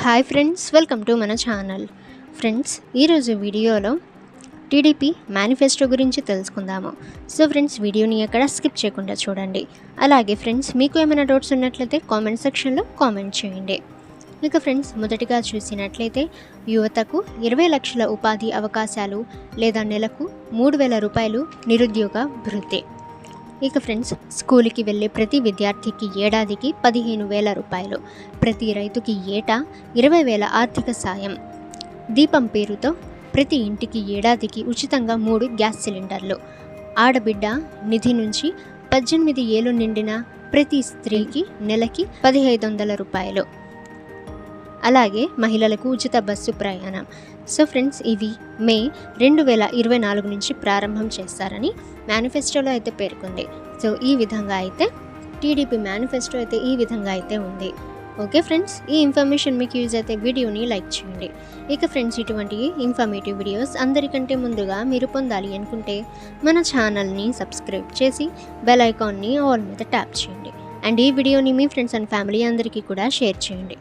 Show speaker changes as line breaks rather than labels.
Hi friends welcome to మన channel friends ఈరోజు వీడియోలో టీడీపీ మేనిఫెస్టో గురించి తెలుసుకుందాము. సో ఫ్రెండ్స్ వీడియోని ఎక్కడ స్కిప్ చేయకుండా చూడండి. అలాగే ఫ్రెండ్స్ మీకు ఏమైనా డౌట్స్ ఉన్నట్లయితే కామెంట్ సెక్షన్లో కామెంట్ చేయండి. ఇక ఫ్రెండ్స్ మొదటిగా చూసినట్లయితే యువతకు ఇరవై లక్షల ఉపాధి అవకాశాలు లేదా నెలకు మూడు వేల రూపాయలు నిరుద్యోగ భృతి ఇక ఫ్రెండ్స్ స్కూల్కి వెళ్ళే ప్రతి విద్యార్థికి ఏడాదికి పదిహేను వేల రూపాయలు ప్రతి రైతుకి ఏటా ఇరవై వేల ఆర్థిక సాయం. దీపం పేరుతో ప్రతి ఇంటికి ఏడాదికి ఉచితంగా మూడు గ్యాస్ సిలిండర్లు. ఆడబిడ్డ నిధి నుంచి పద్దెనిమిది ఏళ్ళు నిండిన ప్రతి స్త్రీకి నెలకి పదిహైదు వందల రూపాయలు. అలాగే మహిళలకు ఉచిత బస్సు ప్రయాణం. సో ఫ్రెండ్స్ ఇవి మే రెండు వేల ఇరవై నాలుగు నుంచి ప్రారంభం చేస్తారని మేనిఫెస్టోలో అయితే పేర్కొంది. సో ఈ విధంగా అయితే టీడీపీ మేనిఫెస్టో అయితే ఈ విధంగా అయితే ఉంది. ఓకే ఫ్రెండ్స్ ఈ ఇన్ఫర్మేషన్ మీకు యూజ్ అయితే వీడియోని లైక్ చేయండి. ఇక ఫ్రెండ్స్ ఇటువంటి ఇన్ఫర్మేటివ్ వీడియోస్ అందరికంటే ముందుగా మీరు పొందాలి అనుకుంటే మన ఛానల్ని సబ్స్క్రైబ్ చేసి బెల్ ఐకాన్ని ఆల్ మీద ట్యాప్ చేయండి. అండ్ ఈ వీడియోని మీ ఫ్రెండ్స్ అండ్ ఫ్యామిలీ అందరికీ కూడా షేర్ చేయండి.